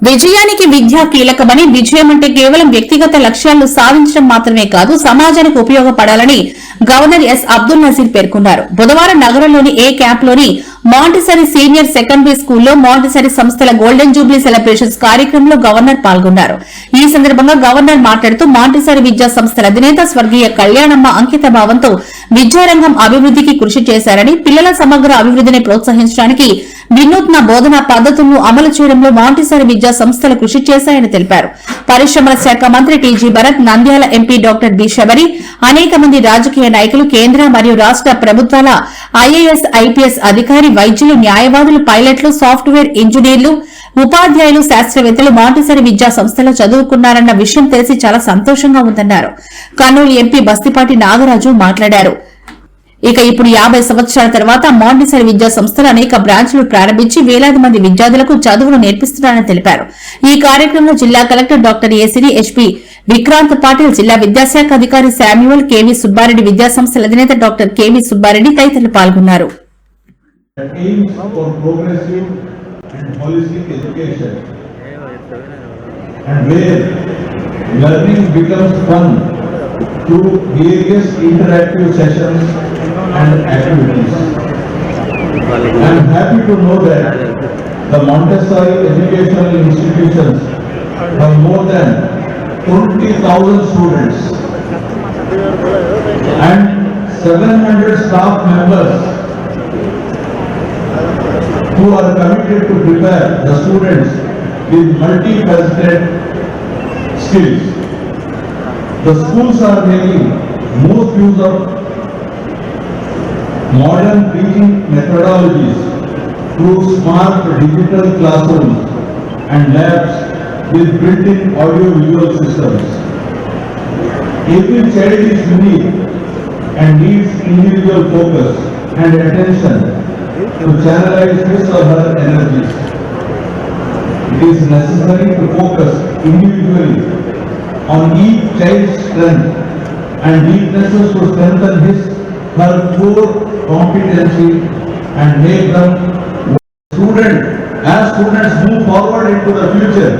విజయానికి విద్య కీలకమని విజయం అంటే కేవలం వ్యక్తిగత లక్ష్యాలను సాధించడం మాత్రమే కాదు సమాజానికి ఉపయోగపడాలని గవర్నర్ ఎస్. అబ్దుల్ నజీర్ పేర్కొన్నారు. బుధవారం నగరంలోని ఏ క్యాంప్లోని మాంటిసరీ సీనియర్ సెకండరీ స్కూల్లో మాంటిసరీ సంస్థల గోల్డెన్ జూబ్లీ సెలబ్రేషన్స్ కార్యక్రమంలో గవర్నర్ పాల్గొన్నారు. ఈ సందర్భంగా గవర్నర్ మాట్లాడుతూ మాంటిసరీ విద్యా సంస్థల అధినేత స్వర్గీయ కళ్యాణమ్మ అంకిత భావంతో విద్యారంగం అభివృద్ధికి కృషి చేశారని పిల్లల సమగ్ర అభివృద్ధిని ప్రోత్సహించడానికి వినూత్న బోధనా పద్ధతులను అమలు చేయడంలో మాంటిసరీ విద్యా సంస్థలు కృషి చేశాయని తెలిపారు. పరిశ్రమల శాఖ మంత్రి TG Bharath Nandyal MP doctor B Sabari అనేక మంది రాజకీయ నాయకులు కేంద్ర మరియు రాష్ట ప్రభుత్వాల ఐఏఎస్ ఐపీఎస్ అధికారి వైద్యులు న్యాయవాదులు పైలట్లు సాఫ్ట్వేర్ ఇంజనీర్లు ఉపాధ్యాయులు శాస్త్రవేత్తలు మాంటిసరి విద్యా సంస్థలో చదువుకున్నారన్న విషయం తెలిసి చాలా సంతోషంగా ఉందన్నారు. కర్నూలు ఎంపీ బస్తిపాటి నాగరాజు మాట్లాడారు. ఇక ఇప్పుడు యాభై సంవత్సరాల తర్వాత మాంటిసరీ విద్యా సంస్థలు అనేక బ్రాంచ్లు ప్రారంభించి వేలాది మంది విద్యార్థులకు చదువులు నేర్పిస్తున్నారని తెలిపారు. ఈ కార్యక్రమంలో జిల్లా కలెక్టర్ డాక్టర్ ఏసిరి ఎస్పీ విక్రాంత్ పాటిల్ జిల్లా విద్యాశాఖ అధికారి శామ్యువల్ కేవీ సుబ్బారెడ్డి విద్యా సంస్థల అధినేత డాక్టర్ కేవీ సుబ్బారెడ్డి తదితరులు పాల్గొన్నారు. Learning becomes fun through various interactive sessions and activities. I am happy to know that the Montessori educational institutions have more than 20,000 students and 700 staff members who are committed to prepare the students with multifaceted skills. The schools are making most use of modern teaching methodologies through smart digital classrooms and labs with built-in audio-visual systems. Every child is unique and needs individual focus and attention to channelize his or her energies. It is necessary to focus individually on each child's strength and weaknesses to strengthen his her core competency and make them student as students move forward into the future